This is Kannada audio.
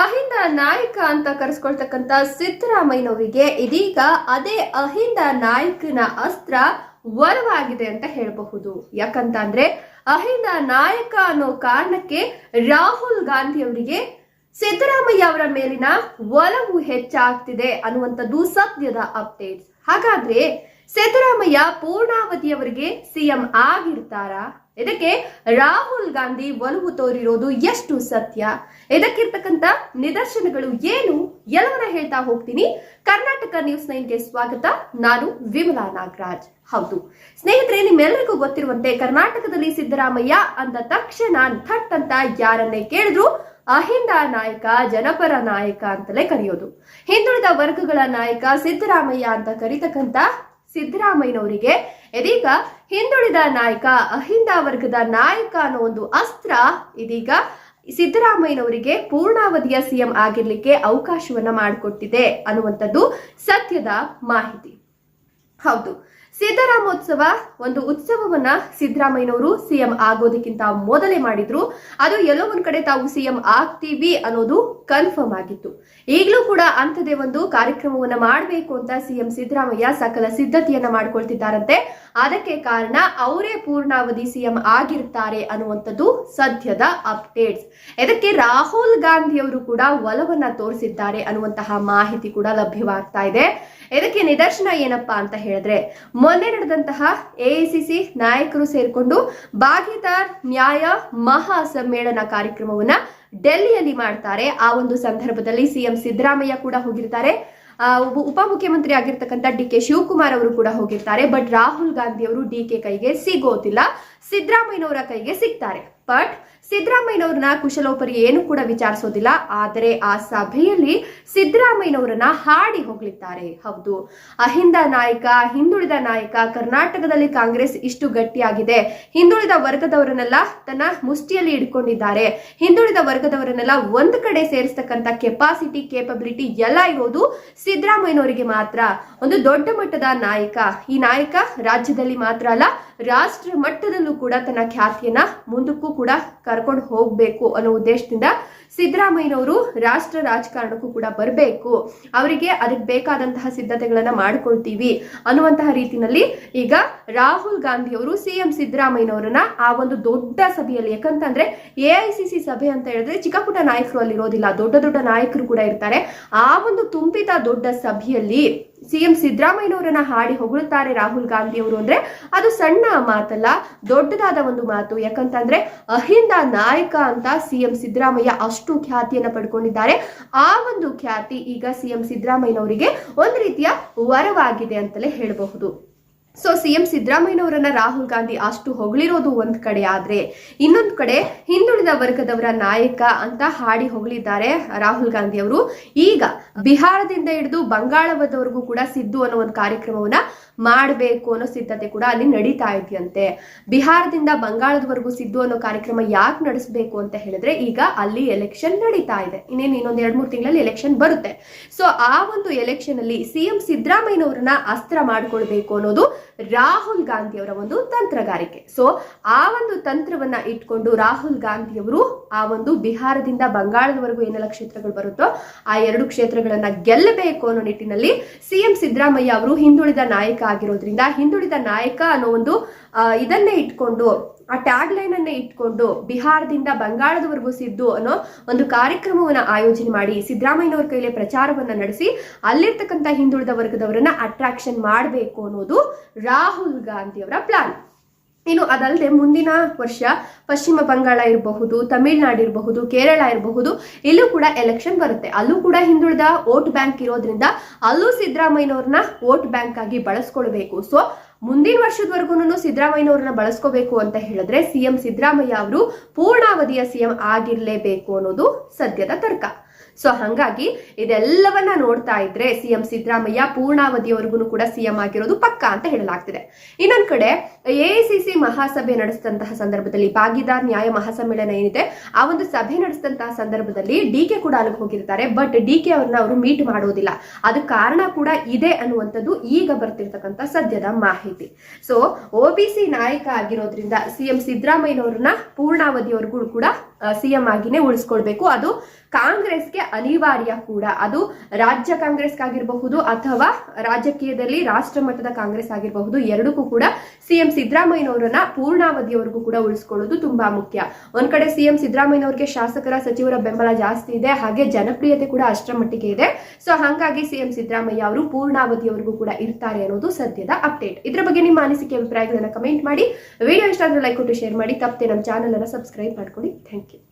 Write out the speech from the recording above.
ಅಹಿಂದ ನಾಯಕ ಅಂತ ಕರೆಸ್ಕೊಳ್ತಕ್ಕಂತ ಸಿದ್ದರಾಮಯ್ಯನವರಿಗೆ ಇದೀಗ ಅದೇ ಅಹಿಂದ ನಾಯಕನ ಅಸ್ತ್ರ ವರವಾಗಿದೆ ಅಂತ ಹೇಳಬಹುದು. ಯಾಕಂತ ಅಂದ್ರೆ ಅಹಿಂದ ನಾಯಕ ಅನ್ನೋ ಕಾರಣಕ್ಕೆ ರಾಹುಲ್ ಗಾಂಧಿ ಅವರಿಗೆ ಸಿದ್ದರಾಮಯ್ಯ ಅವರ ಮೇಲಿನ ಒಲವು ಹೆಚ್ಚಾಗ್ತಿದೆ ಅನ್ನುವಂಥದ್ದು ಸದ್ಯದ ಅಪ್ಡೇಟ್ಸ್. ಹಾಗಾದ್ರೆ ಸಿದ್ದರಾಮಯ್ಯ ಪೂರ್ಣಾವಧಿಯವರಿಗೆ ಸಿಎಂ ಆಗಿರ್ತಾರಾ? ಇದಕ್ಕೆ ರಾಹುಲ್ ಗಾಂಧಿ ಒಲವು ತೋರಿರೋದು ಎಷ್ಟು ಸತ್ಯ? ಇದಕ್ಕಿರ್ತಕ್ಕಂಥ ನಿದರ್ಶನಗಳು ಏನು? ಎಲ್ಲವನ್ನ ಹೇಳ್ತಾ ಹೋಗ್ತೀನಿ. ಕರ್ನಾಟಕ ನ್ಯೂಸ್ ನೈನ್ಗೆ ಸ್ವಾಗತ. ನಾನು ವಿಮಲಾ ನಾಗರಾಜ್. ಹೌದು. ಸ್ನೇಹಿತರೆ ನಿಮ್ಮೆಲ್ಲರಿಗೂ ಗೊತ್ತಿರುವಂತೆ ಕರ್ನಾಟಕದಲ್ಲಿ ಸಿದ್ದರಾಮಯ್ಯ ಅಂದ ತಕ್ಷಣ ಥಟ್ ಅಂತ ಯಾರನ್ನೇ ಕೇಳಿದ್ರು ಅಹಿಂದ ನಾಯಕ, ಜನಪರ ನಾಯಕ ಅಂತಲೇ ಕರೆಯೋದು. ಹಿಂದುಳಿದ ವರ್ಗಗಳ ನಾಯಕ ಸಿದ್ದರಾಮಯ್ಯ ಅಂತ ಕರೀತಕ್ಕಂತ ಸಿದ್ದರಾಮಯ್ಯನವರಿಗೆ ಇದೀಗ ಹಿಂದುಳಿದ ನಾಯಕ, ಅಹಿಂದ ವರ್ಗದ ನಾಯಕ ಅನ್ನೋ ಒಂದು ಅಸ್ತ್ರ ಇದೀಗ ಸಿದ್ದರಾಮಯ್ಯನವರಿಗೆ ಪೂರ್ಣಾವಧಿಯ ಸಿಎಂ ಆಗಿರ್ಲಿಕ್ಕೆ ಅವಕಾಶವನ್ನ ಮಾಡಿಕೊಟ್ಟಿದೆ ಅನ್ನುವಂಥದ್ದು ಸತ್ಯದ ಮಾಹಿತಿ. ಹೌದು. ಸಿದ್ದರಾಮೋತ್ಸವ ಒಂದು ಉತ್ಸವವನ್ನ ಸಿದ್ದರಾಮಯ್ಯನವರು ಸಿಎಂ ಆಗೋದಕ್ಕಿಂತ ಮೊದಲೇ ಮಾಡಿದ್ರು. ಅದು ಎಲ್ಲೋ ಒಂದ್ ಕಡೆ ತಾವು ಸಿಎಂ ಆಗ್ತೀವಿ ಅನ್ನೋದು ಕನ್ಫರ್ಮ್ ಆಗಿತ್ತು. ಈಗಲೂ ಕೂಡ ಅಂಥದೇ ಒಂದು ಕಾರ್ಯಕ್ರಮವನ್ನ ಮಾಡಬೇಕು ಅಂತ ಸಿಎಂ ಸಿದ್ದರಾಮಯ್ಯ ಸಕಲ ಸಿದ್ಧತೆಯನ್ನ ಮಾಡ್ಕೊಳ್ತಿದ್ದಾರಂತೆ. ಅದಕ್ಕೆ ಕಾರಣ ಅವರೇ ಪೂರ್ಣಾವಧಿ ಸಿಎಂ ಆಗಿರ್ತಾರೆ ಅನ್ನುವಂಥದ್ದು ಸದ್ಯದ ಅಪ್ಡೇಟ್ಸ್ ಇದಕ್ಕೆ ರಾಹುಲ್ ಗಾಂಧಿ ಅವರು ಕೂಡ ಒಲವನ್ನ ತೋರಿಸಿದ್ದಾರೆ ಅನ್ನುವಂತಹ ಮಾಹಿತಿ ಕೂಡ ಲಭ್ಯವಾಗ್ತಾ ಇದೆ. ಇದಕ್ಕೆ ನಿದರ್ಶನ ಏನಪ್ಪಾ ಅಂತ ಹೇಳಿದ್ರೆ, ಮೊನ್ನೆ ನಡೆದಂತಹ ಎಐಸಿಸಿ ನಾಯಕರು ಸೇರಿಕೊಂಡು ಭಾಗಿದಾರ್ ನ್ಯಾಯ ಮಹಾ ಸಮ್ಮೇಳನ ಕಾರ್ಯಕ್ರಮವನ್ನ ಡೆಲ್ಲಿಯಲ್ಲಿ ಮಾಡ್ತಾರೆ. ಆ ಒಂದು ಸಂದರ್ಭದಲ್ಲಿ ಸಿಎಂ ಸಿದ್ದರಾಮಯ್ಯ ಕೂಡ ಹೋಗಿರ್ತಾರೆ. ಉಪಮುಖ್ಯಮಂತ್ರಿ ಆಗಿರ್ತಕ್ಕಂಥ ಡಿ ಕೆ ಶಿವಕುಮಾರ್ ಅವರು ಕೂಡ ಹೋಗಿರ್ತಾರೆ. ಬಟ್ ರಾಹುಲ್ ಗಾಂಧಿ ಅವರು ಡಿ ಕೆ ಕೈಗೆ ಸಿಗೋದಿಲ್ಲ. ಸಿದ್ದರಾಮಯ್ಯನವರ ಕೈಗೆ ಸಿಗ್ತಾರೆ. ಬಟ್ ಸಿದ್ದರಾಮಯ್ಯನವ್ರನ್ನ ಕುಶಲೋಪರಿ ಏನು ಕೂಡ ವಿಚಾರಿಸೋದಿಲ್ಲ, ಆದರೆ ಆ ಸಭೆಯಲ್ಲಿ ಸಿದ್ದರಾಮಯ್ಯನವರನ್ನ ಹಾಡಿ ಹೋಗ್ಲಿದ್ದಾರೆ ಹೌದು, ಅಹಿಂದ ನಾಯಕ, ಹಿಂದುಳಿದ ನಾಯಕ, ಕರ್ನಾಟಕದಲ್ಲಿ ಕಾಂಗ್ರೆಸ್ ಇಷ್ಟು ಗಟ್ಟಿಯಾಗಿದೆ. ಹಿಂದುಳಿದ ವರ್ಗದವರನ್ನೆಲ್ಲ ತನ್ನ ಮುಷ್ಟಿಯಲ್ಲಿ ಇಟ್ಕೊಂಡಿದ್ದಾರೆ. ಹಿಂದುಳಿದ ವರ್ಗದವರನ್ನೆಲ್ಲ ಒಂದ್ ಕಡೆ ಸೇರಿಸ್ತಕ್ಕಂಥ ಕೆಪಾಸಿಟಿ ಕೇಪಬಿಲಿಟಿ ಎಲ್ಲ ಇರೋದು ಸಿದ್ದರಾಮಯ್ಯನವರಿಗೆ ಮಾತ್ರ. ಒಂದು ದೊಡ್ಡ ಮಟ್ಟದ ನಾಯಕ. ಈ ನಾಯಕ ರಾಜ್ಯದಲ್ಲಿ ಮಾತ್ರ ಅಲ್ಲ, ರಾಷ್ಟ್ರ ಮಟ್ಟದಲ್ಲೂ ಕೂಡ ತನ್ನ ಖ್ಯಾತಿಯನ್ನ ಮುಂದಕ್ಕೂ ಕೂಡ ಕರ್ಕೊಂಡು ಹೋಗ್ಬೇಕು ಅನ್ನೋ ಉದ್ದೇಶದಿಂದ ಸಿದ್ದರಾಮಯ್ಯನವರು ರಾಷ್ಟ್ರ ರಾಜಕಾರಣಕ್ಕೂ ಕೂಡ ಬರಬೇಕು. ಅವರಿಗೆ ಅದಕ್ಕೆ ಬೇಕಾದಂತಹ ಸಿದ್ಧತೆಗಳನ್ನ ಮಾಡ್ಕೊಳ್ತೀವಿ ಅನ್ನುವಂತಹ ರೀತಿನಲ್ಲಿ ಈಗ ರಾಹುಲ್ ಗಾಂಧಿ ಅವರು ಸಿಎಂ ಸಿದ್ದರಾಮಯ್ಯನವರನ್ನ ಆ ಒಂದು ದೊಡ್ಡ ಸಭೆಯಲ್ಲಿ ಯಾಕಂತಂದ್ರೆ ಎ ಐ ಸಿ ಸಿ ಸಭೆ ಅಂತ ಹೇಳಿದ್ರೆ ಚಿಕ್ಕಪುಟ್ಟ ನಾಯಕರು ಅಲ್ಲಿರೋದಿಲ್ಲ. ದೊಡ್ಡ ದೊಡ್ಡ ನಾಯಕರು ಕೂಡ ಇರ್ತಾರೆ. ಆ ಒಂದು ತುಂಬಿದ ದೊಡ್ಡ ಸಭೆಯಲ್ಲಿ ಸಿಎಂ ಸಿದ್ದರಾಮಯ್ಯನವರನ್ನ ಹಾಡಿ ಹೊಗಳುತ್ತಾರೆ ರಾಹುಲ್ ಗಾಂಧಿ ಅವರು ಅಂದ್ರೆ ಅದು ಸಣ್ಣ ಮಾತಲ್ಲ, ದೊಡ್ಡದಾದ ಒಂದು ಮಾತು. ಯಾಕಂತಂದ್ರೆ ಅಹಿಂದ ನಾಯಕ ಅಂತ ಸಿಎಂ ಸಿದ್ದರಾಮಯ್ಯ ಅಷ್ಟು ಖ್ಯಾತಿಯನ್ನ ಪಡ್ಕೊಂಡಿದ್ದಾರೆ. ಆ ಒಂದು ಖ್ಯಾತಿ ಈಗ ಸಿಎಂ ಸಿದ್ದರಾಮಯ್ಯನವರಿಗೆ ಒಂದು ರೀತಿಯ ವರವಾಗಿದೆ ಅಂತಲೇ ಹೇಳಬಹುದು. ಸೊ ಸಿಎಂ ಸಿದ್ದರಾಮಯ್ಯನವರನ್ನ ರಾಹುಲ್ ಗಾಂಧಿ ಅಷ್ಟು ಹೊಗಳಿರೋದು ಒಂದ್ ಕಡೆ ಆದ್ರೆ ಇನ್ನೊಂದು ಕಡೆ ಹಿಂದುಳಿದ ವರ್ಗದವರ ನಾಯಕ ಅಂತ ಹಾಡಿ ಹೊಗಳಿದ್ದಾರೆ ರಾಹುಲ್ ಗಾಂಧಿ ಅವರು. ಈಗ ಬಿಹಾರದಿಂದ ಹಿಡಿದು ಬಂಗಾಳದವರೆಗೂ ಕೂಡ ಸಿದ್ದು ಅನ್ನೋ ಒಂದು ಕಾರ್ಯಕ್ರಮವನ್ನ ಮಾಡಬೇಕು ಅನ್ನೋ ಸಿದ್ಧತೆ ಕೂಡ ಅಲ್ಲಿ ನಡೀತಾ ಇದೆಯಂತೆ. ಬಿಹಾರದಿಂದ ಬಂಗಾಳದವರೆಗೂ ಸಿದ್ದು ಅನ್ನೋ ಕಾರ್ಯಕ್ರಮ ಯಾಕೆ ನಡೆಸಬೇಕು ಅಂತ ಹೇಳಿದ್ರೆ ಈಗ ಅಲ್ಲಿ ಎಲೆಕ್ಷನ್ ನಡೀತಾ ಇದೆ. ಇನ್ನೇನು ಇನ್ನೊಂದ್ ಎರಡ್ ಮೂರು ತಿಂಗಳಲ್ಲಿ ಎಲೆಕ್ಷನ್ ಬರುತ್ತೆ. ಸೊ ಆ ಒಂದು ಎಲೆಕ್ಷನ್ ಅಲ್ಲಿ ಸಿಎಂ ಸಿದ್ದರಾಮಯ್ಯನವರನ್ನ ಅಸ್ತ್ರ ಮಾಡ್ಕೊಳ್ಬೇಕು ಅನ್ನೋದು ರಾಹುಲ್ ಗಾಂಧಿ ಅವರ ಒಂದು ತಂತ್ರಗಾರಿಕೆ. ಸೊ ಆ ಒಂದು ತಂತ್ರವನ್ನ ಇಟ್ಕೊಂಡು ರಾಹುಲ್ ಗಾಂಧಿ ಅವರು ಆ ಒಂದು ಬಿಹಾರದಿಂದ ಬಂಗಾಳದವರೆಗೂ ಏನೆಲ್ಲ ಕ್ಷೇತ್ರಗಳು ಬರುತ್ತೋ ಆ ಎರಡು ಕ್ಷೇತ್ರಗಳನ್ನ ಗೆಲ್ಲಬೇಕು ಅನ್ನೋ ನಿಟ್ಟಿನಲ್ಲಿ ಸಿಎಂ ಸಿದ್ದರಾಮಯ್ಯ ಅವರು ಹಿಂದುಳಿದ ನಾಯಕ ಆಗಿರೋದ್ರಿಂದ ಹಿಂದುಳಿದ ನಾಯಕ ಅನ್ನೋ ಒಂದು ಇದನ್ನೇ ಇಟ್ಕೊಂಡು ಆ ಟ್ಯಾಗ್ ಲೈನ್ ಅನ್ನ ಇಟ್ಕೊಂಡು ಬಿಹಾರದಿಂದ ಬಂಗಾಳದವರೆಗೂ ಸಿದ್ದು ಅನ್ನೋ ಒಂದು ಕಾರ್ಯಕ್ರಮವನ್ನ ಆಯೋಜನೆ ಮಾಡಿ ಸಿದ್ದರಾಮಯ್ಯನವರ ಕೈಲೇ ಪ್ರಚಾರವನ್ನ ನಡೆಸಿ ಅಲ್ಲಿರ್ತಕ್ಕಂಥ ಹಿಂದುಳಿದ ವರ್ಗದವರನ್ನ ಅಟ್ರಾಕ್ಷನ್ ಮಾಡಬೇಕು ಅನ್ನೋದು ರಾಹುಲ್ ಗಾಂಧಿ ಅವರ ಪ್ಲಾನ್ ಇನ್ನು ಅದಲ್ಲದೆ ಮುಂದಿನ ವರ್ಷ ಪಶ್ಚಿಮ ಬಂಗಾಳ ಇರಬಹುದು, ತಮಿಳುನಾಡು ಇರಬಹುದು, ಕೇರಳ ಇರಬಹುದು, ಇಲ್ಲೂ ಕೂಡ ಎಲೆಕ್ಷನ್ ಬರುತ್ತೆ. ಅಲ್ಲೂ ಕೂಡ ಹಿಂದುಳಿದ ವೋಟ್ ಬ್ಯಾಂಕ್ ಇರೋದ್ರಿಂದ ಅಲ್ಲೂ ಸಿದ್ದರಾಮಯ್ಯನವ್ರನ್ನ ವೋಟ್ ಬ್ಯಾಂಕ್ ಆಗಿ ಬಳಸ್ಕೊಳ್ಬೇಕು. ಸೊ ಮುಂದಿನ ವರ್ಷದವರೆಗೂ ಸಿದ್ದರಾಮಯ್ಯನವ್ರನ್ನ ಬಳಸ್ಕೋಬೇಕು ಅಂತ ಹೇಳಿದ್ರೆ ಸಿಎಂ ಸಿದ್ದರಾಮಯ್ಯ ಅವರು ಪೂರ್ಣಾವಧಿಯ ಸಿಎಂ ಆಗಿರ್ಲೇಬೇಕು ಅನ್ನೋದು ಸದ್ಯದ ತರ್ಕ. ಸೊ ಹಂಗಾಗಿ ಇದೆಲ್ಲವನ್ನ ನೋಡ್ತಾ ಇದ್ರೆ ಸಿಎಂ ಸಿದ್ದರಾಮಯ್ಯ ಪೂರ್ಣಾವಧಿಯವರೆಗೂ ಕೂಡ ಸಿಎಂ ಆಗಿರೋದು ಪಕ್ಕ ಅಂತ ಹೇಳಲಾಗ್ತಿದೆ. ಇನ್ನೊಂದ್ ಕಡೆ ಎಐಸಿಸಿ ಮಹಾಸಭೆ ನಡೆಸಿದಂತಹ ಸಂದರ್ಭದಲ್ಲಿ ಭಾಗಿದಾರ್ ನ್ಯಾಯ ಮಹಾಸಮ್ಮೇಳನ ಏನಿದೆ, ಆ ಒಂದು ಸಭೆ ನಡೆಸಿದಂತಹ ಸಂದರ್ಭದಲ್ಲಿ ಡಿ ಕೆ ಕೂಡ ಅಲ್ಲಿಗೆ ಹೋಗಿರ್ತಾರೆ, ಬಟ್ ಡಿ ಕೆ ಅವ್ರನ್ನ ಅವರು ಮೀಟ್ ಮಾಡೋದಿಲ್ಲ. ಅದು ಕಾರಣ ಕೂಡ ಇದೆ ಅನ್ನುವಂಥದ್ದು ಈಗ ಬರ್ತಿರ್ತಕ್ಕಂಥ ಸದ್ಯದ ಮಾಹಿತಿ. ಸೊ ಒಬಿಸಿ ನಾಯಕ ಆಗಿರೋದ್ರಿಂದ ಸಿಎಂ ಸಿದ್ದರಾಮಯ್ಯನವ್ರನ್ನ ಪೂರ್ಣಾವಧಿಯವರೆಗೂ ಕೂಡ ಸಿಎಂ ಆಗಿನೇ ಉಳಿಸ್ಕೊಳ್ಬೇಕು. ಅದು ಕಾಂಗ್ರೆಸ್ಗೆ ಅನಿವಾರ್ಯ ಕೂಡ. ಅದು ರಾಜ್ಯ ಕಾಂಗ್ರೆಸ್ ಆಗಿರಬಹುದು ಅಥವಾ ರಾಜಕೀಯದಲ್ಲಿ ರಾಷ್ಟ್ರ ಮಟ್ಟದ ಕಾಂಗ್ರೆಸ್ ಆಗಿರಬಹುದು, ಎರಡಕ್ಕೂ ಕೂಡ ಸಿಎಂ ಸಿದ್ದರಾಮಯ್ಯನವರನ್ನ ಪೂರ್ಣಾವಧಿಯವರೆಗೂ ಕೂಡ ಉಳಿಸ್ಕೊಳ್ಳೋದು ತುಂಬಾ ಮುಖ್ಯ. ಒಂದ್ ಕಡೆ ಸಿಎಂ ಸಿದ್ದರಾಮಯ್ಯನವರಿಗೆ ಶಾಸಕರ ಸಚಿವರ ಬೆಂಬಲ ಜಾಸ್ತಿ ಇದೆ, ಹಾಗೆ ಜನಪ್ರಿಯತೆ ಕೂಡ ಅಷ್ಟರ ಮಟ್ಟಿಗೆ ಇದೆ. ಸೊ ಹಾಗಾಗಿ ಸಿಎಂ ಸಿದ್ದರಾಮಯ್ಯ ಅವರು ಪೂರ್ಣಾವಧಿಯವರೆಗೂ ಕೂಡ ಇರ್ತಾರೆ ಅನ್ನೋದು ಸದ್ಯದ ಅಪ್ಡೇಟ್. ಇದ್ರ ಬಗ್ಗೆ ನಿಮ್ಮ ಅನಿಸಿಕೆ, ಅಭಿಪ್ರಾಯಗಳನ್ನ ಕಮೆಂಟ್ ಮಾಡಿ. ವಿಡಿಯೋ ಇಷ್ಟ ಆದ್ರೆ ಲೈಕ್ ಕೊಟ್ಟು, ಶೇರ್ ಮಾಡಿ. ತಪ್ಪದೆ ನಮ್ಮ ಚಾನಲ್ ಅನ್ನ ಸಬ್ಸ್ಕ್ರೈಬ್ ಮಾಡ್ಕೊಡಿ ಥ್ಯಾಂಕ್ ಯು. thank you.